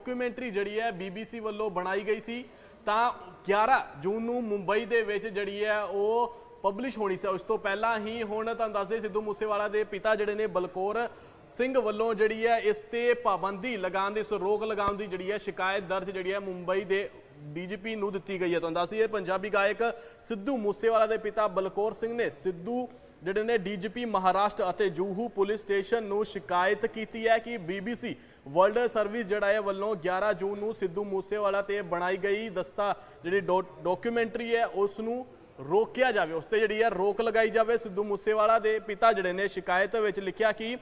Documentary ਜਿਹੜੀ ਹੈ BBC ਵੱਲੋਂ ਬਣਾਈ ਗਈ ਸੀ। ਤਾਂ 11 ਜੂਨ ਨੂੰ ਮੁੰਬਈ ਦੇ ਵਿੱਚ ਜਿਹੜੀ ਹੈ ਉਹ ਪਬਲਿਸ਼ ਹੋਣੀ ਸੀ। ਉਸ ਤੋਂ ਪਹਿਲਾਂ ਹੀ ਹੁਣ ਤੁਹਾਨੂੰ ਦੱਸਦੇ ਸਿੱਧੂ ਮੂਸੇਵਾਲਾ ਦੇ ਪਿਤਾ ਜਿਹੜੇ ਨੇ ਬਲਕੌਰ ਸਿੰਘ ਵੱਲੋਂ ਜਿਹੜੀ ਹੈ ਇਸ ਤੇ ਪਾਬੰਦੀ ਲਗਾਉਣ ਦੀ, ਇਸ ਰੋਕ ਲਗਾਉਣ ਦੀ ਜਿਹੜੀ ਹੈ ਸ਼ਿਕਾਇਤ ਦਰਜ ਜਿਹੜੀ ਹੈ ਮੁੰਬਈ ਦੇ ਡੀਜੀਪੀ ਨੂੰ ਦਿੱਤੀ ਗਈ ਹੈ। ਤੁਹਾਨੂੰ ਦੱਸਦੀ ਹੈ ਪੰਜਾਬੀ ਗਾਇਕ ਸਿੱਧੂ ਮੂਸੇਵਾਲਾ ਦੇ ਪਿਤਾ ਬਲਕੌਰ ਸਿੰਘ ਨੇ ਸਿੱਧੂ ਜਿਹੜੇ ਨੇ ਡੀਜੀਪੀ ਮਹਾਰਾਸ਼ਟਰ ਅਤੇ ਜੂਹੂ ਪੁਲਿਸ ਸਟੇਸ਼ਨ ਨੂੰ ਸ਼ਿਕਾਇਤ ਕੀਤੀ ਹੈ ਕਿ BBC ਵਰਲਡ ਸਰਵਿਸ ਜਿਹੜਾ ਹੈ ਵੱਲੋਂ 11 ਜੂਨ ਨੂੰ ਸਿੱਧੂ ਮੂਸੇਵਾਲਾ ਤੇ ਬਣਾਈ ਗਈ ਦਸਤਾ ਜਿਹੜੀ ਡਾਕੂਮੈਂਟਰੀ ਹੈ, ਉਸ ਨੂੰ ਰੋਕਿਆ ਜਾਵੇ। ਉਸ ਤੇ ਜਿਹੜੀ ਹੈ ਰੋਕ ਲਗਾਈ ਜਾਵੇ। ਸਿੱਧੂ ਮੂਸੇਵਾਲਾ ਦੇ ਪਿਤਾ ਜਿਹੜੇ ਨੇ ਸ਼ਿਕਾਇਤ ਵਿੱਚ ਲਿਖਿਆ ਕਿ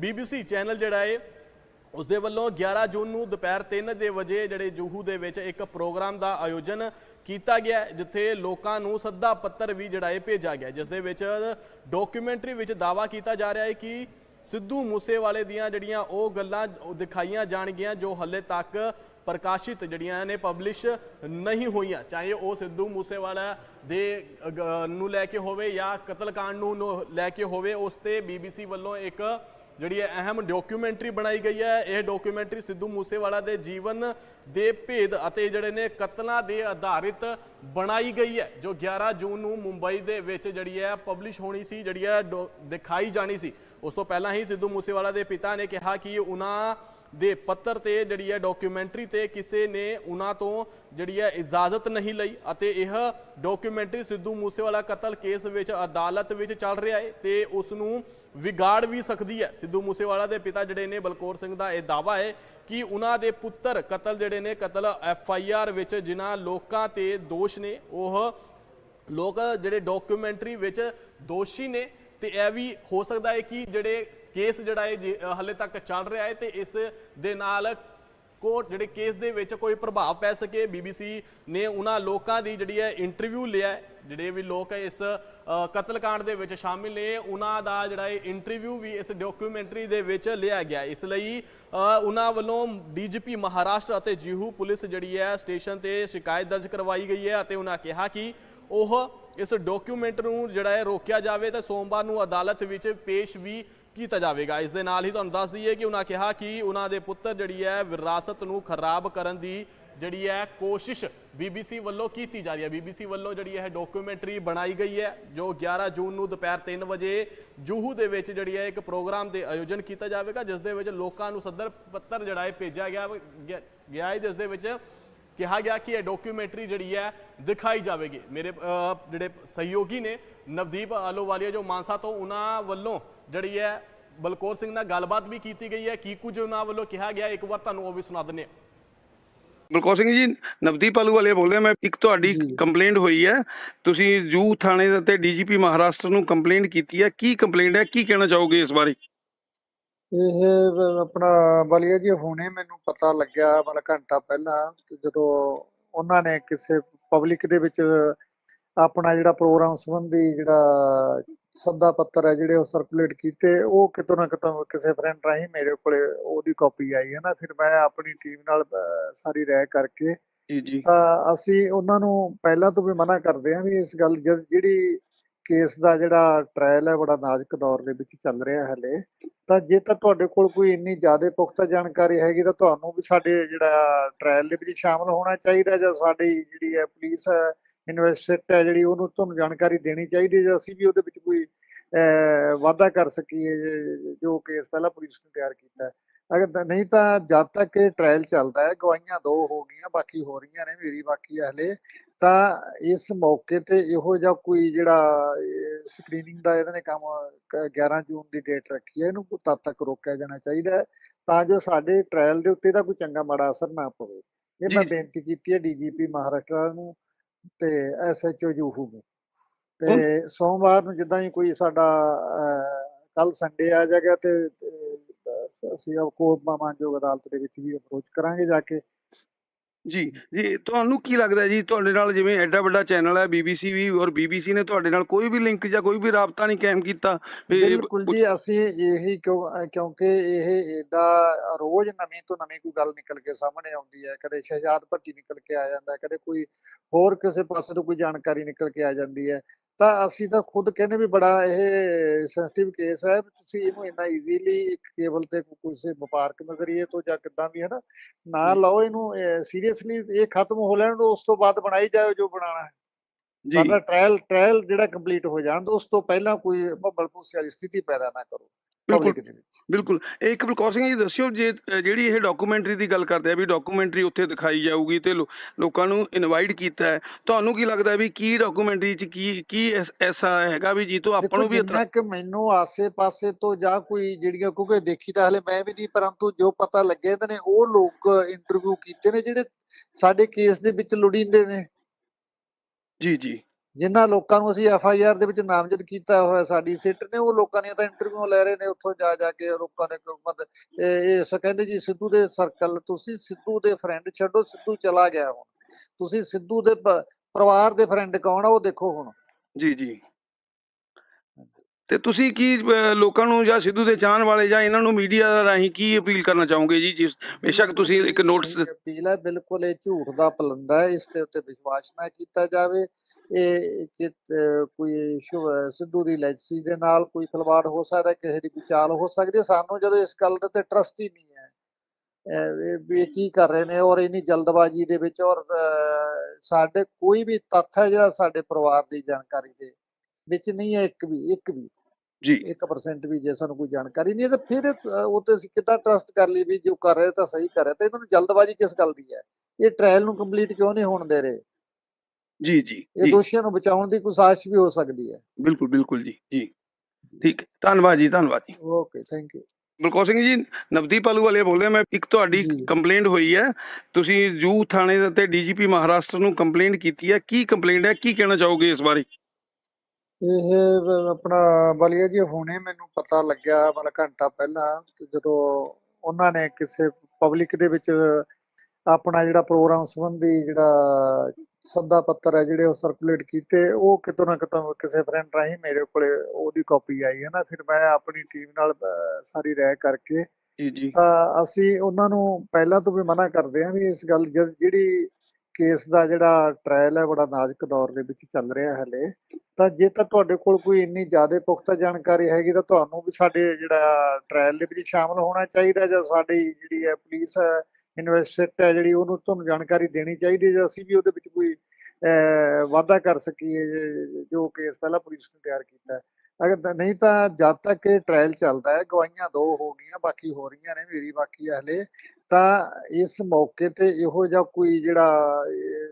BBC ਚੈਨਲ ਜਿਹੜਾ ਹੈ ਉਸ ਦੇ ਵੱਲੋਂ 11 ਜੂਨ ਨੂੰ ਦੁਪਹਿਰ 3 ਦੇ ਵਜੇ ਜਿਹੜੇ ਜੂਹੂ ਦੇ ਵਿੱਚ ਇੱਕ ਪ੍ਰੋਗਰਾਮ ਦਾ ਆਯੋਜਨ ਕੀਤਾ ਗਿਆ ਜਿੱਥੇ ਲੋਕਾਂ ਨੂੰ ਸੱਦਾ ਪੱਤਰ ਵੀ ਜਿਹੜਾ ਹੈ ਭੇਜਿਆ ਗਿਆ ਜਿਸ ਦੇ ਵਿੱਚ ਡਾਕੂਮੈਂਟਰੀ ਵਿੱਚ ਦਾਵਾ ਕੀਤਾ ਜਾ ਰਿਹਾ ਹੈ ਕਿ ਸਿੱਧੂ ਮੂਸੇਵਾਲੇ ਦੀਆਂ ਜਿਹੜੀਆਂ ਉਹ ਗੱਲਾਂ ਦਿਖਾਈਆਂ ਜਾਣਗੀਆਂ ਜੋ ਹੱਲੇ ਤੱਕ ਪ੍ਰਕਾਸ਼ਿਤ ਜਿਹੜੀਆਂ ਨੇ ਪਬਲਿਸ਼ ਨਹੀਂ ਹੋਈਆਂ, ਚਾਹੇ ਉਹ ਸਿੱਧੂ ਮੂਸੇਵਾਲਾ ਦੇ ਨੂੰ ਲੈ ਕੇ ਹੋਵੇ ਜਾਂ ਕਤਲकांड ਨੂੰ ਨੂੰ ਲੈ ਕੇ ਹੋਵੇ, ਉਸ ਤੇ BBC ਵੱਲੋਂ ਇੱਕ ਜਿਹੜੀ ਹੈ ਅਹਿਮ ਡਾਕੂਮੈਂਟਰੀ ਬਣਾਈ ਗਈ ਹੈ, ਇਹ ਡਾਕੂਮੈਂਟਰੀ ਸਿੱਧੂ ਮੂਸੇਵਾਲਾ ਦੇ ਜੀਵਨ ਦੇ ਭੇਦ ਅਤੇ ਜਿਹੜੇ ਨੇ ਕਤਲਾਂ ਦੇ ਆਧਾਰਿਤ ਬਣਾਈ ਗਈ ਹੈ, ਜੋ 11 ਜੂਨ ਨੂੰ ਮੁੰਬਈ ਦੇ ਵਿੱਚ ਜਿਹੜੀ ਹੈ ਪਬਲਿਸ਼ ਹੋਣੀ ਸੀ, ਜਿਹੜੀ ਹੈ ਡੋ- ਦਿਖਾਈ ਜਾਣੀ ਸੀ। ਉਸ ਤੋਂ ਪਹਿਲਾਂ ਹੀ ਸਿੱਧੂ ਮੂਸੇਵਾਲਾ ਦੇ ਪਿਤਾ ਨੇ ਕਿਹਾ ਕਿ ਉਹਨਾਂ ਦੇ ਪੱਤਰ ਤੇ ਜਿਹੜੀ ਹੈ ਡਾਕੂਮੈਂਟਰੀ ਤੇ ਕਿਸੇ ਨੇ ਉਹਨਾਂ ਤੋਂ ਜਿਹੜੀ ਹੈ ਇਜਾਜ਼ਤ ਨਹੀਂ ਲਈ ਅਤੇ ਇਹ ਡਾਕੂਮੈਂਟਰੀ ਸਿੱਧੂ ਮੂਸੇਵਾਲਾ ਕਤਲ ਕੇਸ ਵਿੱਚ ਅਦਾਲਤ ਵਿੱਚ ਚੱਲ ਰਿਹਾ ਹੈ ਤੇ ਉਸ ਨੂੰ ਵਿਗਾੜ ਵੀ ਸਕਦੀ ਹੈ। ਸਿੱਧੂ ਮੂਸੇਵਾਲਾ ਦੇ ਪਿਤਾ ਜਿਹੜੇ ਨੇ ਬਲਕੌਰ ਸਿੰਘ ਦਾ ਇਹ ਦਾਵਾ ਹੈ ਕਿ ਉਹਨਾਂ ਦੇ ਪੁੱਤਰ ਕਤਲ ਜਿਹੜੇ ਨੇ ਕਤਲ ਐਫ ਆਈ ਆਰ ਵਿੱਚ ਜਿਨ੍ਹਾਂ ਲੋਕਾਂ ਤੇ ਦੋਸ਼ ਨੇ, ਉਹ ਲੋਕ ਜਿਹੜੇ ਡਾਕੂਮੈਂਟਰੀ ਵਿੱਚ ਦੋਸ਼ੀ ਨੇ ਤੇ ਇਹ ਵੀ ਹੋ ਸਕਦਾ ਹੈ ਕਿ ਜਿਹੜੇ ਕੇਸ ਜਿਹੜਾ ਹੈ ਜੇ, ਹਾਲੇ ਤੱਕ ਚੱਲ ਰਿਹਾ ਹੈ ਤੇ ਇਸ ਦੇ ਨਾਲ ਕੋਰਟ ਜਿਹੜੇ ਕੇਸ ਦੇ ਵਿੱਚ ਕੋਈ ਪ੍ਰਭਾਵ ਪੈ ਸਕੇ। BBC ਨੇ ਉਹਨਾਂ ਲੋਕਾਂ ਦੀ ਜਿਹੜੀ ਹੈ ਇੰਟਰਵਿਊ ਲਿਆ ਜਿਹੜੇ ਵੀ ਲੋਕ ਇਸ ਅ, ਕਤਲकांड ਦੇ ਵਿੱਚ ਸ਼ਾਮਿਲ ਨੇ ਉਹਨਾਂ ਦਾ ਜਿਹੜਾ ਹੈ ਇੰਟਰਵਿਊ ਵੀ ਇਸ ਡਾਕੂਮੈਂਟਰੀ ਦੇ ਵਿੱਚ ਲਿਆ ਗਿਆ ਇਸ ਲਈ ਉਹਨਾਂ ਵੱਲੋਂ ਡੀਜੀਪੀ ਮਹਾਰਾਸ਼ਟਰ ਅਤੇ ਜੀਹੂ ਪੁਲਿਸ ਜਿਹੜੀ ਹੈ ਸਟੇਸ਼ਨ ਤੇ ਸ਼ਿਕਾਇਤ ਦਰਜ ਕਰਵਾਈ ਗਈ ਹੈ ਅਤੇ ਉਹਨਾਂ ਕਿਹਾ ਕਿ ਉਹ ਇਸ ਡਾਕੂਮੈਂਟ ਨੂੰ ਜਿਹੜਾ ਹੈ ਰੋਕਿਆ ਜਾਵੇ ਤੇ ਸੋਮਵਾਰ ਨੂੰ ਅਦਾਲਤ ਵਿੱਚ ਪੇਸ਼ ਵੀ ਕੀਤਾ ਜਾਵੇਗਾ। ਇਸ ਦੇ ਨਾਲ ਹੀ ਤੁਹਾਨੂੰ ਦੱਸ ਦਈਏ ਕਿ ਉਹਨਾਂ ਕਿਹਾ ਕਿ ਉਹਨਾਂ ਦੇ ਪੁੱਤਰ ਜਿਹੜੀ ਹੈ ਵਿਰਾਸਤ ਨੂੰ ਖਰਾਬ ਕਰਨ ਦੀ ਜਿਹੜੀ ਹੈ ਕੋਸ਼ਿਸ਼ BBC ਵੱਲੋਂ ਕੀਤੀ ਜਾ ਰਹੀ ਹੈ। BBC ਵੱਲੋਂ ਜਿਹੜੀ ਇਹ ਡਾਕੂਮੈਂਟਰੀ ਬਣਾਈ ਗਈ ਹੈ, ਜੋ 11 ਜੂਨ ਨੂੰ ਦੁਪਹਿਰ 3 ਵਜੇ ਜੂਹੂ ਦੇ ਵਿੱਚ ਜਿਹੜੀ ਹੈ ਇੱਕ ਪ੍ਰੋਗਰਾਮ ਦੇ ਆਯੋਜਨ ਕੀਤਾ ਜਾਵੇਗਾ, ਜਿਸ ਦੇ ਵਿੱਚ ਲੋਕਾਂ ਨੂੰ ਸੱਦਰ ਪੱਤਰ ਜਿਹੜਾ ਹੈ ਭੇਜਿਆ ਗਿਆ- ਗਿਆ ਹੈ, ਜਿਸ ਦੇ ਵਿੱਚ ਕਿਹਾ ਗਿਆ ਕਿ ਇਹ ਡਾਕੂਮੈਂਟਰੀ ਜਿਹੜੀ ਹੈ ਦਿਖਾਈ ਜਾਵੇਗੀ। ਮੇਰੇ ਜਿਹੜੇ ਸਹਿਯੋਗੀ ਨੇ ਨਵਦੀਪ ਆਲੋਵਾਲੀਆ ਜੋ ਮਾਨਸਾ ਤੋਂ ਉਹਨਾਂ ਵੱਲੋਂ ਜਿਹੜੀ ਹੈ ਬਲਕੌਰ ਸਿੰਘ ਨਾਲ ਗੱਲਬਾਤ ਵੀ ਕੀਤੀ ਗਈ ਹੈ। ਕੀ ਕੁਝ ਉਹਨਾਂ ਵੱਲੋਂ ਕਿਹਾ ਗਿਆ? ਇੱਕ ਵਾਰ ਤੁਹਾਨੂੰ ਉਹ ਵੀ ਸੁਣਾ ਦਿੰਦੇ ਹਾਂ। ਬਲਕੌਰ ਸਿੰਘ ਜੀ ਨਵਦੀਪ ਆਲੂਵਾਲੀਆ ਬੋਲ ਰਿਹਾ ਮੈਂ ਇੱਕ ਤੁਹਾਡੀ ਕੰਪਲੇਂਟ ਹੋਈ ਹੈ। ਤੁਸੀਂ ਜੂ ਥਾਣੇ ਦੇ ਤੇ ਡੀਜੀਪੀ ਮਹਾਰਾਸ਼ਟਰ ਨੂੰ ਕੰਪਲੇਂਟ ਕੀਤੀ ਹੈ। ਕੀ ਕੰਪਲੇਂਟ ਹੈ? ਕੀ ਕਹਿਣਾ ਚਾਹੋਗੇ ਇਸ ਬਾਰੇ? ਇਹ ਆਪਣਾ ਬਲੀਆ ਜੀ ਹੁਣੇ ਮੈਨੂੰ ਪਤਾ ਲੱਗਿਆ ਮਤਲਬ ਘੰਟਾ ਪਹਿਲਾਂ ਤੇ ਜਦੋਂ ਉਹਨਾਂ ਨੇ ਕਿਸੇ ਪਬਲਿਕ ਦੇ ਵਿੱਚ ਆਪਣਾ ਜਿਹੜਾ ਪ੍ਰੋਗਰਾਮ ਸੰਬੰਧੀ ਜਿਹੜਾ ਸੱਦਾ ਪੱਤਰ ਹੈ ਜਿਹੜੇ ਉਹ ਸਰਕੂਲੇਟ ਕੀਤੇ ਉਹ ਕਿਤੋਂ ਨਾ ਕਿਤੋਂ ਕਿਸੇ ਫਰੈਂਡ ਰਾਹੀਂ ਮੇਰੇ ਕੋਲੇ ਉਹਦੀ ਕਾਪੀ ਆਈ ਹੈ ਨਾ ਫਿਰ ਮੈਂ ਆਪਣੀ ਟੀਮ ਨਾਲ ਸਾਰੀ ਰਾਏ ਕਰਕੇ ਜੀ ਜੀ। ਤਾਂ ਅਸੀਂ ਉਹਨਾਂ ਨੂੰ ਪਹਿਲਾਂ ਤੋਂ ਵੀ ਮਨਾ ਕਰਦੇ ਹਾਂ ਵੀ ਇਸ ਗੱਲ ਜਿਹੜੀ ਕੇਸ ਦਾ ਜਿਹੜਾ ਟ੍ਰਾਇਲ ਹੈ ਬੜਾ ਨਾਜ਼ੁਕ ਦੌਰ ਦੇ ਵਿੱਚ ਚੱਲ ਰਿਹਾ ਹਲੇ। ਤਾਂ ਜੇ ਤਾਂ ਤੁਹਾਡੇ ਕੋਲ ਕੋਈ ਇੰਨੀ ਜ਼ਿਆਦਾ ਪੁਖਤਾ ਜਾਣਕਾਰੀ ਹੈਗੀ ਤਾਂ ਤੁਹਾਨੂੰ ਵੀ ਸਾਡੇ ਜਿਹੜਾ ਟ੍ਰਾਇਲ ਦੇ ਵਿੱਚ ਸ਼ਾਮਲ ਹੋਣਾ ਚਾਹੀਦਾ ਜਾਂ ਸਾਡੀ ਜਿਹੜੀ ਹੈ ਪੁਲਿਸ ਹੈ ਇਨਵੈਸਟੀਗੇਟ ਹੈ ਜਿਹੜੀ ਉਹਨੂੰ ਤੁਹਾਨੂੰ ਜਾਣਕਾਰੀ ਦੇਣੀ ਚਾਹੀਦੀ ਹੈ ਅਸੀਂ ਵੀ ਉਹਦੇ ਵਿੱਚ ਕੋਈ ਅਹ, ਵਾਧਾ ਕਰ ਸਕੀਏ ਜੋ ਕੇਸ ਪਹਿਲਾਂ ਪੁਲਿਸ ਨੇ ਤਿਆਰ ਕੀਤਾ ਅਗਰ ਨਹੀਂ ਤਾਂ ਜਦ ਤੱਕ ਇਹ ਟ੍ਰਾਇਲ ਚੱਲਦਾ ਹੈ ਗਵਾਹੀਆਂ ਦੋ ਹੋ ਗਈਆਂ ਬਾਕੀ ਹੋ ਰਹੀਆਂ ਨੇ ਮੇਰੀ ਬਾਕੀ ਹਲੇ ਤਾਂ ਇਸ ਮੌਕੇ ਤੇ ਇਹੋ ਜਿਹਾ ਕੋਈ ਜਿਹੜਾ ਸਕਰੀਨਿੰਗ ਦਾ ਇਹਨਾਂ ਨੇ ਕੰਮ ਕ- 11 ਜੂਨ ਦੀ ਡੇਟ ਰੱਖੀ ਹੈ ਇਹਨੂੰ ਤਦ ਤੱਕ ਰੋਕਿਆ ਜਾਣਾ ਚਾਹੀਦਾ ਹੈ ਤਾਂ ਜੋ ਸਾਡੇ ਟ੍ਰਾਇਲ ਦੇ ਉੱਤੇ ਦਾ ਕੋਈ ਚੰਗਾ ਮਾੜਾ ਅਸਰ ਨਾ ਪਵੇ ਇਹ ਮੈਂ। ਬੇਨਤੀ ਕੀਤੀ ਹੈ ਡੀਜੀਪੀ ਮਹਾਰਾਸ਼ਟਰ ਨੂੰ ਤੇ ਐਸਐਚਓ ਜੂਹੂ ਨੂੰ ਤੇ ਸੋਮਵਾਰ ਨੂੰ ਜਿੱਦਾਂ ਹੀ ਕੋਈ ਸਾਡਾ ਕੱਲ ਸੰਡੇ ਆ ਜਾਏਗਾ ਤੇ ਅਸੀਂ ਕੋਰਟ ਮਾਨਯੋਗ ਅਦਾਲਤ ਦੇ ਵਿੱਚ ਵੀ ਅਪਰੋਚ ਕਰਾਂਗੇ ਜਾ ਕੇ। ਜੀ ਜੀ ਤੁਹਾਨੂੰ ਕੀ ਲੱਗਦਾ ਜੀ? ਤੁਹਾਡੇ ਨਾਲ ਜਿਵੇਂ ਐਡਾ ਵੱਡਾ ਚੈਨਲ ਹੈ BBC ਵੀ ਔਰ BBC ਨੇ ਤੁਹਾਡੇ ਨਾਲ ਕੋਈ ਵੀ ਲਿੰਕ ਜਾਂ ਕੋਈ ਵੀ ਰਾਬਤਾ ਨਹੀਂ ਕਾਇਮ ਕੀਤਾ। ਬਿਲਕੁਲ ਜੀ ਅਸੀਂ ਇਹੀ ਕਿਉਂਕਿ ਇਹ ਏਡਾ ਰੋਜ਼ ਨਵੀਂ ਤੋਂ ਨਵੀਂ ਕੋਈ ਗੱਲ ਨਿਕਲ ਕੇ ਸਾਹਮਣੇ ਆਉਂਦੀ ਹੈ। ਕਦੇ ਸ਼ਹਿਜਾਦ ਭੱਟੀ ਨਿਕਲ ਕੇ ਆ ਜਾਂਦਾ ਕਦੇ ਕੋਈ ਹੋਰ ਕਿਸੇ ਪਾਸੇ ਤੋਂ ਕੋਈ ਜਾਣਕਾਰੀ ਨਿਕਲ ਕੇ ਆ ਜਾਂਦੀ ਹੈ। ਤਾਂ ਅਸੀਂ ਤਾਂ ਖੁਦ ਕਹਿੰਦੇ ਵੀ ਬੜਾ ਇਹ ਸੈਂਸਿਟਿਵ ਕੇਸ ਹੈ ਤੁਸੀਂ ਇਹਨੂੰ ਇੰਨਾ ਈਜ਼ੀਲੀ ਇੱਕ ਕੇਬਲ ਤੇ ਕਿਸੇ ਵਪਾਰਕ ਨਜ਼ਰੀਏ ਤੋਂ ਜਾਂ ਕਿੱਦਾਂ ਵੀ ਹੈ ਨਾ। ਲਓ ਇਹਨੂੰ ਸੀਰੀਅਸਲੀ ਇਹ ਖਤਮ ਹੋ ਲੈਣ ਉਸ ਤੋਂ ਬਾਅਦ ਬਣਾਈ ਜਾਓ ਜੋ ਬਣਾਉਣਾ ਹੈ। ਜੀ। ਸਾਡਾ ਟ੍ਰਾਇਲ ਟ੍ਰਾਇਲ ਜਿਹੜਾ ਕੰਪਲੀਟ ਹੋ ਜਾਣ ਦਿਓ ਉਸ ਤੋਂ ਪਹਿਲਾਂ ਕੋਈ ਭੰਬਲਪੂਸੇ ਵਾਲੀ ਸਥਿਤੀ ਪੈਦਾ ਨਾ ਕਰੋ। ਪਬਲਿਕ ਦੇ ਵਿੱਚ। ਬਿਲਕੁਲ। ਇਹ ਇੱਕ ਬਲਕੌਰ ਸਿੰਘ ਜੀ ਦੱਸਿਓ ਜੇ ਜਿਹੜੀ ਇਹ ਡਾਕੂਮੈਂਟਰੀ ਦੀ ਗੱਲ ਕਰਦੇ ਆ ਵੀ ਡਾਕੂਮੈਂਟਰੀ ਉੱਥੇ ਦਿਖਾਈ ਜਾਊਗੀ ਤੇ ਲੋਕਾਂ ਨੂੰ ਇਨਵਾਈਟ ਕੀਤਾ ਹੈ ਤੁਹਾਨੂੰ ਕੀ ਲੱਗਦਾ ਵੀ ਕੀ ਡਾਕੂਮੈਂਟਰੀ ਚ ਕੀ ਕੀ ਐਸ- ਹੈਗਾ ਵੀ ਜੀ ਤੋਂ ਆਪਾਂ ਨੂੰ ਵੀ ਇਤਰਾ- ਕਿ ਮੈਨੂੰ ਆਸੇ-ਪਾਸੇ ਤੋਂ ਜਾਂ ਕੋਈ ਜਿਹੜੀਆਂ ਕਿਉਂਕਿ ਦੇਖੀ ਤਾਂ ਹਲੇ ਮੈਂ ਵੀ ਨਹੀਂ ਪਰੰਤੂ ਜੋ ਪਤਾ ਲੱਗੇ ਤੇ ਨੇ ਉਹ ਲੋਕ ਇੰਟਰਵਿਊ ਕੀਤੇ ਨੇ ਜਿਹੜੇ ਸਾਡੇ ਕੇਸ ਦੇ ਵਿੱਚ ਲੋੜੀਂਦੇ ਨੇ। ਜੀ ਜੀ। ਜਿਨ੍ਹਾਂ ਲੋਕਾਂ ਨੂੰ ਅਸੀਂ ਐਫ ਆਈ ਆਰ ਦੇ ਵਿੱਚ ਨਾਮਜ਼ਦ ਕੀਤਾ ਹੋਇਆ ਸਾਡੀ ਸਿੱਟ ਨੇ ਉਹ ਲੋਕਾਂ ਦੀਆਂ ਤਾਂ ਇੰਟਰਵਿਊ ਲੈ ਰਹੇ ਨੇ ਉੱਥੋਂ ਜਾ ਜਾ ਕੇ ਲੋਕਾਂ ਕੋਈ ਮਤਲਬ ਇਹ ਕਹਿੰਦੇ ਜੀ ਸਿੱਧੂ ਦੇ ਸਰਕਲ ਤੁਸੀਂ ਸਿੱਧੂ ਦੇ ਫਰੈਂਡ ਛੱਡੋ ਸਿੱਧੂ ਚਲਾ ਗਿਆ ਹੁਣ। ਤੁਸੀਂ ਸਿੱਧੂ ਦੇ ਪਰਿਵਾਰ ਦੇ ਫਰੈਂਡ ਕੌਣ ਆ ਉਹ ਦੇਖੋ ਹੁਣ। ਜੀ ਜੀ। ਤੇ ਤੁਸੀਂ ਕੀ ਲੋਕਾਂ ਨੂੰ ਜਾਂ ਸਿੱਧੂ ਦੇ ਚਾਹਣ ਵਾਲੇ ਜਾਂ ਇਹਨਾਂ ਨੂੰ ਮੀਡੀਆ ਰਾਹੀਂ ਕੀ ਅਪੀਲ ਕਰਨਾ ਚਾਹੋਗੇ ਜੀ ਜਿਸ ਬੇਸ਼ੱਕ ਤੁਸੀਂ ਇੱਕ ਨੋਟਿਸ ਅਪੀਲ ਹੈ ਬਿਲਕੁਲ ਇਹ ਝੂਠ ਦਾ ਪਲੰਦਾ ਹੈ ਇਸ ਦੇ ਉੱਤੇ ਵਿਸ਼ਵਾਸ ਨਾ ਕੀਤਾ ਜਾਵੇ। ਇਹ ਅਹ, ਕੋਈ ਸ਼ੁਭ- ਸਿੱਧੂ ਦੀ ਲੈਗਸੀ ਦੇ ਨਾਲ ਕੋਈ ਖਿਲਵਾੜ ਹੋ ਸਕਦਾ ਕਿਸੇ ਦੀ ਕੋਈ ਚਾਲ ਹੋ ਸਕਦੀ ਹੈ। ਸਾਨੂੰ ਜਦੋਂ ਇਸ ਗੱਲ ਦੇ ਤੇ ਟਰਸਟ ਹੀ ਨਹੀਂ ਹੈ ਵੀ ਕੀ ਕਰ ਰਹੇ ਨੇ ਔਰ ਇੰਨੀ ਜਲਦਬਾਜ਼ੀ ਦੇ ਵਿੱਚ ਔਰ ਸਾਡੇ ਕੋਈ ਵੀ ਤੱਥ ਹੈ ਜਿਹੜਾ ਸਾਡੇ ਪਰਿਵਾਰ ਦੀ ਜਾਣਕਾਰੀ ਦੇ ਵਿੱਚ ਨਹੀਂ ਹੈ ਇੱਕ ਵੀ ਇੱਕ ਵੀ। ਜੀ। 1% ਵੀ ਜੇ ਸਾਨੂੰ ਕੋਈ ਜਾਣਕਾਰੀ ਨਹੀਂ ਹੈ ਤਾਂ ਫਿਰ ਉਹ ਤੇ ਅਸੀਂ ਕਿੱਦਾਂ ਟਰਸਟ ਕਰ ਲਈ ਵੀ ਜੋ ਕਰ ਰਹੇ ਤਾਂ ਸਹੀ ਕਰ ਰਹੇ। ਤੇ ਇਹਨਾਂ ਨੂੰ ਜਲਦਬਾਜ਼ੀ ਕਿਸ ਗੱਲ ਦੀ ਹੈ? ਇਹ ਟ੍ਰਾਇਲ ਨੂੰ ਕੰਪਲੀਟ ਕਿਉਂ ਨਹੀਂ ਹੋਣ ਦੇ ਰਹੇ? ਜੀ ਜੀ ਇਹ ਦੋਸ਼ੀਆਂ ਨੂੰ ਬਚਾਉਣ ਦੀ ਕੋਈ ਸਾਜ਼ਿਸ਼ ਵੀ ਹੋ ਸਕਦੀ ਹੈ। ਬਿਲਕੁਲ ਬਿਲਕੁਲ ਜੀ ਜੀ। ਠੀਕ। ਧੰਨਵਾਦ ਜੀ ਧੰਨਵਾਦ ਜੀ। Okay thank you Balkaur Singh ji Navdeep ਪਾਲੂ ਵਾਲੇ ਬੋਲ ਰਿਹਾ ਮੈਂ ਇੱਕ ਤੁਹਾਡੀ। ਕੰਪਲੇਂਟ ਹੋਈ ਹੈ। ਤੁਸੀਂ ਜੂ ਥਾਣੇ ਦੇ ਤੇ ਡੀਜੀਪੀ ਮਹਾਰਾਸ਼ਟਰ ਨੂੰ ਕੰਪਲੇਂਟ ਕੀਤੀ ਹੈ। ਕੀ ਕੰਪਲੇਂਟ ਹੈ? ਕੀ ਕਹਿਣਾ ਚਾਹੋਗੇ ਇਸ ਬਾਰੇ? ਇਹ ਆਪਣਾ ਬਲੀਆ ਜੀ ਹੁਣੇ ਮੈਨੂੰ ਪਤਾ ਲੱਗਿਆ ਮਤਲਬ ਘੰਟਾ ਪਹਿਲਾਂ ਜਦੋਂ ਉਹਨਾਂ ਨੇ ਕਿਸੇ ਪਬਲਿਕ ਦੇ ਵਿੱਚ ਆਪਣਾ ਜਿਹੜਾ ਪ੍ਰੋਗਰਾਮ ਸੰਬੰਧੀ ਜਿਹੜਾ ਸੱਦਾ ਪੱਤਰ ਹੈ ਜਿਹੜੇ ਉਹ ਸਰਕੂਲੇਟ ਕੀਤੇ ਉਹ ਕਿਤੋਂ ਨਾ ਕਿਤੋਂ ਕਿਸੇ ਫਰੈਂਡ ਰਾਹੀਂ ਮੇਰੇ ਕੋਲੇ ਉਹਦੀ ਕਾਪੀ ਆਈ ਹੈ ਨਾ ਫਿਰ ਮੈਂ ਆਪਣੀ ਟੀਮ ਨਾਲ ਸਾਰੀ ਰਾਏ ਕਰਕੇ ਜੀ ਜੀ। ਤਾਂ ਅਸੀਂ ਉਹਨਾਂ ਨੂੰ ਪਹਿਲਾਂ ਤੋਂ ਵੀ ਮਨਾ ਕਰਦੇ ਹਾਂ ਵੀ ਇਸ ਗੱਲ ਜਿਹੜੀ ਕੇਸ ਦਾ ਜਿਹੜਾ ਟ੍ਰਾਇਲ ਹੈ ਬੜਾ ਨਾਜ਼ੁਕ ਦੌਰ ਦੇ ਵਿੱਚ ਚੱਲ ਰਿਹਾ ਹਲੇ ਤਾਂ ਜੇ ਤਾਂ ਤੁਹਾਡੇ ਕੋਲ ਕੋਈ ਇੰਨੀ ਜ਼ਿਆਦਾ ਪੁਖਤਾ ਜਾਣਕਾਰੀ ਹੈਗੀ ਤਾਂ ਤੁਹਾਨੂੰ ਵੀ ਸਾਡੇ ਜਿਹੜਾ ਟ੍ਰਾਇਲ ਦੇ ਵਿੱਚ ਸ਼ਾਮਲ ਹੋਣਾ ਚਾਹੀਦਾ ਜਾਂ ਸਾਡੀ ਜਿਹੜੀ ਹੈ ਪੁਲਿਸ ਹੈ ਇਨਵੈਸਟੀਗੇਟ ਹੈ ਜਿਹੜੀ ਉਹਨੂੰ ਤੁਹਾਨੂੰ ਜਾਣਕਾਰੀ ਦੇਣੀ ਚਾਹੀਦੀ ਹੈ ਜਾਂ ਅਸੀਂ ਵੀ ਉਹਦੇ ਵਿੱਚ ਕੋਈ ਵਾਧਾ ਕਰ ਸਕੀਏ ਜੇ- ਕੇਸ ਪਹਿਲਾਂ ਪੁਲਿਸ ਨੇ ਤਿਆਰ ਕੀਤਾ ਹੈ ਅਗਰ ਨਹੀਂ ਤਾਂ ਜਦ ਤੱਕ ਇਹ ਟ੍ਰਾਇਲ ਚੱਲਦਾ ਹੈ ਗਵਾਹੀਆਂ ਦੋ ਹੋ ਗਈਆਂ ਬਾਕੀ ਹੋ ਰਹੀਆਂ ਨੇ ਮੇਰੀ ਬਾਕੀ ਹਲੇ ਤਾਂ ਇਸ ਮੌਕੇ ਤੇ ਇਹੋ ਜਿਹਾ ਕੋਈ ਜਿਹੜਾ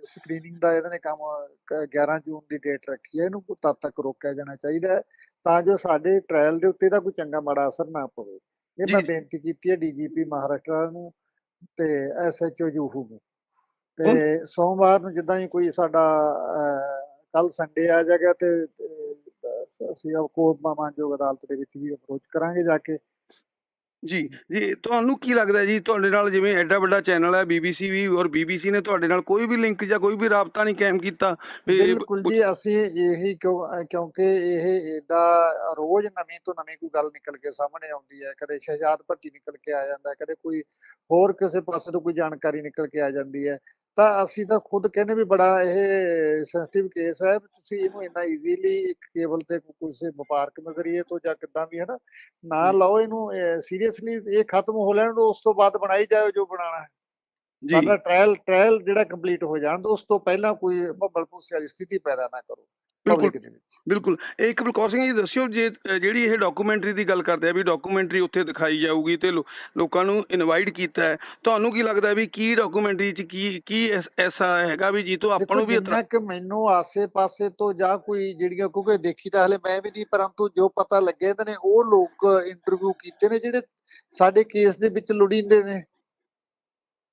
ਸਕਰੀਨਿੰਗ ਦਾ ਇਹਨਾਂ ਨੇ ਕੰਮ ਕ- 11 ਜੂਨ ਦੀ ਡੇਟ ਰੱਖੀ ਹੈ ਇਹਨੂੰ ਤਦ ਤੱਕ ਰੋਕਿਆ ਜਾਣਾ ਚਾਹੀਦਾ ਹੈ ਤਾਂ ਜੋ ਸਾਡੇ ਟ੍ਰਾਇਲ ਦੇ ਉੱਤੇ ਦਾ ਕੋਈ ਚੰਗਾ ਮਾੜਾ ਅਸਰ ਨਾ ਪਵੇ ਇਹ ਮੈਂ। ਬੇਨਤੀ ਕੀਤੀ ਹੈ ਡੀਜੀਪੀ ਮਹਾਰਾਸ਼ਟਰ ਨੂੰ ਤੇ ਐਸਐਚਓ ਜੂਹੂ ਨੂੰ। ਤੇ ਸੋਮਵਾਰ ਨੂੰ ਜਿੱਦਾਂ ਹੀ ਕੋਈ ਸਾਡਾ ਕੱਲ ਸੰਡੇ ਆ ਜਾਏਗਾ ਤੇ ਅਸੀਂ ਕੋਰਟ ਮਾਨਯੋਗ ਅਦਾਲਤ ਦੇ ਵਿੱਚ ਵੀ ਅਪਰੋਚ ਕਰਾਂਗੇ ਜਾ ਕੇ। ਜੀ ਜੀ ਤੁਹਾਨੂੰ ਕੀ ਲੱਗਦਾ ਜੀ? ਤੁਹਾਡੇ ਨਾਲ ਜਿਵੇਂ ਐਡਾ ਵੱਡਾ ਚੈਨਲ ਹੈ ਬੀਬੀਸੀ ਵੀ ਔਰ ਬੀਬੀਸੀ ਨੇ ਤੁਹਾਡੇ ਨਾਲ ਕੋਈ ਵੀ ਲਿੰਕ ਜਾਂ ਕੋਈ ਵੀ ਰਾਬਤਾ ਨਹੀਂ ਕਾਇਮ ਕੀਤਾ। ਬਿਲਕੁਲ ਜੀ ਅਸੀਂ ਇਹੀ ਕਿਉਂਕਿ ਇਹ ਏਦਾਂ ਰੋਜ਼ ਨਵੀਂ ਤੋਂ ਨਵੀਂ ਕੋਈ ਗੱਲ ਨਿਕਲ ਕੇ ਸਾਹਮਣੇ ਆਉਂਦੀ ਹੈ। ਕਦੇ ਸ਼ਹਿਜਾਦ ਭੱਟੀ ਨਿਕਲ ਕੇ ਆ ਜਾਂਦਾ ਕਦੇ ਕੋਈ ਹੋਰ ਕਿਸੇ ਪਾਸੇ ਤੋਂ ਕੋਈ ਜਾਣਕਾਰੀ ਨਿਕਲ ਕੇ ਆ ਜਾਂਦੀ ਹੈ। ਤਾਂ ਅਸੀਂ ਤਾਂ ਖੁਦ ਕਹਿੰਦੇ ਵੀ ਬੜਾ ਇਹ ਸੈਂਸਿਟਿਵ ਕੇਸ ਹੈ ਤੁਸੀਂ ਇਹਨੂੰ ਇੰਨਾ ਈਜ਼ੀਲੀ ਇੱਕ ਕੇਬਲ ਤੇ ਕਿਸੇ ਵਪਾਰਕ ਨਜ਼ਰੀਏ ਤੋਂ ਜਾਂ ਕਿੱਦਾਂ ਵੀ ਹੈ ਨਾ। ਲਓ ਇਹਨੂੰ ਸੀਰੀਅਸਲੀ ਇਹ ਖਤਮ ਹੋ ਲੈਣ ਉਸ ਤੋਂ ਬਾਅਦ ਬਣਾਈ ਜਾਓ ਜੋ ਬਣਾਉਣਾ ਹੈ। ਜੀ। ਸਾਡਾ ਟ੍ਰਾਇਲ ਟ੍ਰਾਇਲ ਜਿਹੜਾ ਕੰਪਲੀਟ ਹੋ ਜਾਣ ਦਿਓ ਉਸ ਤੋਂ ਪਹਿਲਾਂ ਕੋਈ ਭੰਬਲਪੂਸੇ ਵਾਲੀ ਸਥਿਤੀ ਪੈਦਾ ਨਾ ਕਰੋ। ਪਬਲਿਕ ਦੇ ਵਿੱਚ। ਬਿਲਕੁਲ। ਇਹ ਇੱਕ ਬਲਕੌਰ ਸਿੰਘ ਜੀ ਦੱਸਿਓ ਜੇ ਜਿਹੜੀ ਇਹ ਡਾਕੂਮੈਂਟਰੀ ਦੀ ਗੱਲ ਕਰਦੇ ਆ ਵੀ ਡਾਕੂਮੈਂਟਰੀ ਉੱਥੇ ਦਿਖਾਈ ਜਾਊਗੀ ਤੇ ਲੋਕਾਂ ਨੂੰ ਇਨਵਾਈਟ ਕੀਤਾ ਹੈ ਤੁਹਾਨੂੰ ਕੀ ਲੱਗਦਾ ਵੀ ਕੀ ਡਾਕੂਮੈਂਟਰੀ ਚ ਕੀ ਕੀ ਐਸ- ਹੈਗਾ ਵੀ ਜੀ ਤੋਂ ਆਪਾਂ ਨੂੰ ਵੀ ਇਤਰਾ- ਕਿ ਮੈਨੂੰ ਆਸੇ-ਪਾਸੇ ਤੋਂ ਜਾਂ ਕੋਈ ਜਿਹੜੀਆਂ ਕਿਉਂਕਿ ਦੇਖੀ ਤਾਂ ਹਲੇ ਮੈਂ ਵੀ ਨਹੀਂ ਪਰੰਤੂ ਜੋ ਪਤਾ ਲੱਗੇ ਤੇ ਨੇ ਉਹ ਲੋਕ ਇੰਟਰਵਿਊ ਕੀਤੇ ਨੇ ਜਿਹੜੇ ਸਾਡੇ ਕੇਸ ਦੇ ਵਿੱਚ ਲੋੜੀਂਦੇ ਨੇ।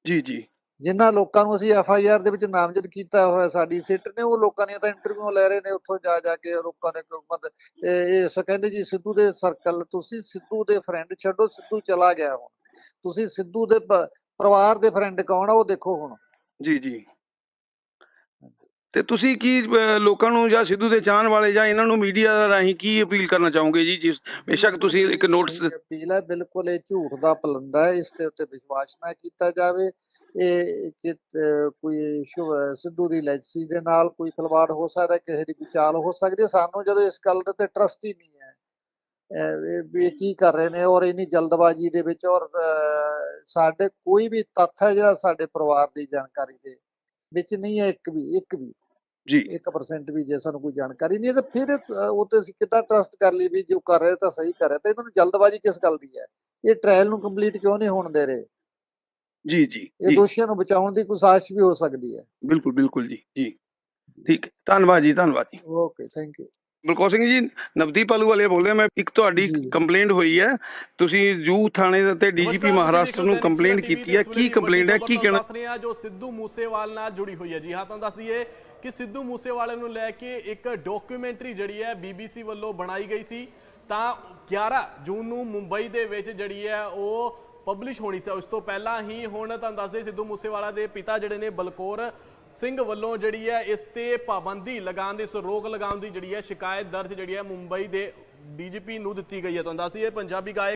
ਜੀ ਜੀ। ਜਿਨ੍ਹਾਂ ਲੋਕਾਂ ਨੂੰ ਅਸੀਂ ਐਫ ਆਈ ਆਰ ਦੇ ਵਿੱਚ ਨਾਮਜ਼ਦ ਕੀਤਾ ਹੋਇਆ, ਸਾਡੀ ਸਿੱਟ ਨੇ, ਉਹ ਲੋਕਾਂ ਦੀਆਂ ਤਾਂ ਇੰਟਰਵਿਊ ਲੈ ਰਹੇ ਨੇ, ਉੱਥੋਂ ਜਾ ਜਾ ਕੇ ਲੋਕਾਂ ਨੇ ਕੋਈ ਇਹ ਕਹਿੰਦੇ ਜੀ ਸਿੱਧੂ ਦੇ ਸਰਕਲ ਤੁਸੀਂ ਸਿੱਧੂ ਦੇ ਫਰੈਂਡ ਛੱਡੋ, ਸਿੱਧੂ ਚਲਾ ਗਿਆ ਹੁਣ। ਤੁਸੀਂ ਸਿੱਧੂ ਦੇ ਪਰਿਵਾਰ ਦੇ ਫਰੈਂਡ ਕੌਣ ਆ, ਉਹ ਦੇਖੋ ਹੁਣ। ਜੀ ਜੀ। ਤੇ ਤੁਸੀਂ ਕੀ ਲੋਕਾਂ ਨੂੰ ਜਾਂ ਸਿੱਧੂ ਦੇ ਚਾਹਣ ਵਾਲੇ ਜਾਂ ਇਹਨਾਂ ਨੂੰ ਮੀਡੀਆ ਰਾਹੀਂ ਕੀ ਅਪੀਲ ਕਰਨਾ ਚਾਹੋਗੇ ਜੀ ਜਿਸ ਬੇਸ਼ੱਕ ਤੁਸੀਂ ਇੱਕ ਨੋਟਿਸ ਅਪੀਲ ਹੈ ਬਿਲਕੁਲ ਇਹ ਝੂਠ ਦਾ ਪਲੰਦਾ ਹੈ ਇਸ ਦੇ ਉੱਤੇ ਵਿਸ਼ਵਾਸ ਨਾ ਕੀਤਾ ਜਾਵੇ। ਇਹ ਕਿ ਕੋਈ ਸਿੱਧੂ ਦੀ ਲੈਗਸੀ ਦੇ ਨਾਲ ਕੋਈ ਖਿਲਵਾੜ ਹੋ ਸਕਦਾ ਕਿਸੇ ਦੀ ਕੋਈ ਚਾਲ ਹੋ ਸਕਦੀ ਹੈ। ਸਾਨੂੰ ਜਦੋਂ ਇਸ ਗੱਲ ਦੇ ਤੇ ਟਰਸਟ ਹੀ ਨਹੀਂ ਹੈ ਵੀ ਇਹ ਕੀ ਕਰ ਰਹੇ ਨੇ ਔਰ ਇੰਨੀ ਜਲਦਬਾਜ਼ੀ ਦੇ ਵਿੱਚ ਔਰ ਸਾਡੇ ਕੋਈ ਵੀ ਤੱਥ ਹੈ ਜਿਹੜਾ ਸਾਡੇ ਪਰਿਵਾਰ ਦੀ ਜਾਣਕਾਰੀ ਦੇ ਵਿੱਚ ਨਹੀਂ ਹੈ ਇੱਕ ਵੀ ਇੱਕ ਵੀ। ਜੀ। 1% ਵੀ ਜੇ ਸਾਨੂੰ ਕੋਈ ਜਾਣਕਾਰੀ ਨਹੀਂ ਹੈ ਤਾਂ ਫਿਰ ਉਹ ਤੇ ਅਸੀਂ ਕਿੱਦਾਂ ਟਰਸਟ ਕਰ ਲਈ ਵੀ ਜੋ ਕਰ ਰਹੇ ਤਾਂ ਸਹੀ ਕਰ ਰਹੇ। ਤਾਂ ਇਹਨਾਂ ਨੂੰ ਜਲਦਬਾਜ਼ੀ ਕਿਸ ਗੱਲ ਦੀ ਹੈ? ਇਹ ਟ੍ਰਾਇਲ ਨੂੰ ਕੰਪਲੀਟ ਕਿਉਂ ਨਹੀਂ ਹੋਣ ਦੇ ਰਹੇ? ਜੀ ਜੀ ਇਹ ਦੋਸ਼ੀਆਂ ਨੂੰ ਬਚਾਉਣ ਦੀ ਕੋਈ ਸਾਜ਼ਿਸ਼ ਵੀ ਹੋ ਸਕਦੀ ਹੈ। ਬਿਲਕੁਲ ਬਿਲਕੁਲ ਜੀ ਜੀ। ਠੀਕ ਧੰਨਵਾਦ ਜੀ ਧੰਨਵਾਦ ਜੀ। Okay thank you Balkaur Singh ji Navdeep Ahluwalia ਬੋਲ ਰਿਹਾ ਮੈਂ ਇੱਕ ਤੁਹਾਡੀ। ਕੰਪਲੇਂਟ ਹੋਈ ਹੈ। ਤੁਸੀਂ ਜੂ ਥਾਣੇ ਦੇ ਤੇ ਡੀਜੀਪੀ ਮਹਾਰਾਸ਼ਟਰ ਨੂੰ ਕੰਪਲੇਂਟ ਕੀਤੀ ਹੈ। ਵੇਲੇ ਕੀ ਕੰਪਲੇਂਟ ਹੈ? ਕੀ ਕਹਿਣਾ ਦੱਸ ਰਹੇ ਹਾਂ ਜੋ ਸਿੱਧੂ ਮੂਸੇਵਾਲ ਨਾਲ ਜੁੜੀ ਹੋਈ ਹੈ। ਜੀ ਹਾਂ ਤੁਹਾਨੂੰ ਦੱਸ ਦਈਏ ਕਿ ਸਿੱਧੂ ਮੂਸੇਵਾਲੇ ਨੂੰ ਲੈ ਕੇ ਇੱਕ ਡਾਕੂਮੈਂਟਰੀ ਜਿਹੜੀ ਹੈ ਬੀਬੀਸੀ ਵੱਲੋਂ ਬਣਾਈ ਗਈ ਸੀ। ਤਾਂ 11 ਜੂਨ ਨੂੰ ਮੁੰਬਈ ਦੇ ਵਿੱਚ ਜਿਹੜੀ ਹੈ ਉਹ ਪਬਲਿਸ਼ ਹੋਣੀ ਸੀ। ਉਸ ਤੋਂ ਪਹਿਲਾਂ ਹੀ ਹੁਣ ਤੁਹਾਨੂੰ ਦੱਸਦੇ ਸਿੱਧੂ ਮੂਸੇਵਾਲਾ ਦੇ ਪਿਤਾ ਜਿਹੜੇ ਨੇ ਬਲਕੌਰ ਸਿੰਘ ਵੱਲੋਂ ਜਿਹੜੀ ਹੈ ਇਸ ਤੇ ਪਾਬੰਦੀ ਲਗਾਉਣ ਦੀ, ਇਸ ਰੋਕ ਲਗਾਉਣ ਦੀ ਜਿਹੜੀ ਹੈ ਸ਼ਿਕਾਇਤ ਦਰਜ ਜਿਹੜੀ ਹੈ ਮੁੰਬਈ ਦੇ ਡੀਜੀਪੀ ਨੂੰ ਦਿੱਤੀ ਗਈ ਹੈ। ਤੁਹਾਨੂੰ ਦੱਸਦੀ ਦਈਏ ਪੰਜਾਬੀ ਗਾਇਕ